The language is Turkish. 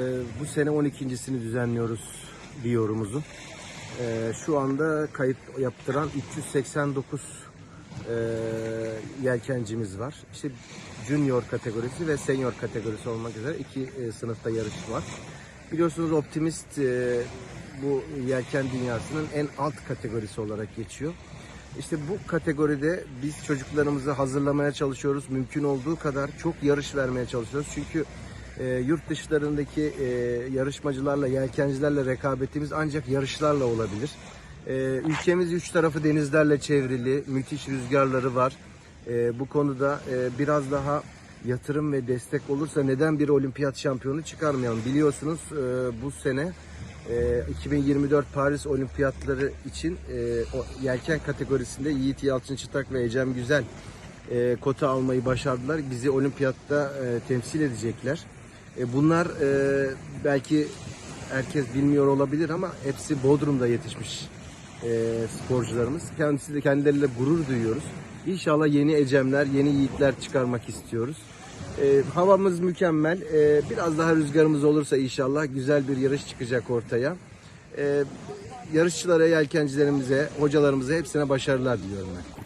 Ee, bu sene 12.sini düzenliyoruz diyorumuzun. Ee, şu anda kayıt yaptıran 389 e, yelkencimiz var. İşte junior kategorisi ve senior kategorisi olmak üzere iki e, sınıfta yarış var. Biliyorsunuz optimist e, bu yelken dünyasının en alt kategorisi olarak geçiyor. İşte bu kategoride biz çocuklarımızı hazırlamaya çalışıyoruz. Mümkün olduğu kadar çok yarış vermeye çalışıyoruz. Çünkü e, yurt dışlarındaki e, yarışmacılarla, yelkencilerle rekabetimiz ancak yarışlarla olabilir. E, ülkemiz üç tarafı denizlerle çevrili, müthiş rüzgarları var. E, bu konuda e, biraz daha yatırım ve destek olursa neden bir olimpiyat şampiyonu çıkarmayalım? Biliyorsunuz e, bu sene e, 2024 Paris Olimpiyatları için e, o yelken kategorisinde Yiğit Yalçın Çıtak ve Ecem Güzel e, kota almayı başardılar. Bizi olimpiyatta e, temsil edecekler. E, bunlar e, belki herkes bilmiyor olabilir ama hepsi Bodrum'da yetişmiş e, sporcularımız. Kendisi de kendileriyle gurur duyuyoruz. İnşallah yeni ecemler, yeni yiğitler çıkarmak istiyoruz. E, havamız mükemmel. E, biraz daha rüzgarımız olursa inşallah güzel bir yarış çıkacak ortaya. E, yarışçılara, yelkencilerimize, hocalarımıza hepsine başarılar diliyorum ben.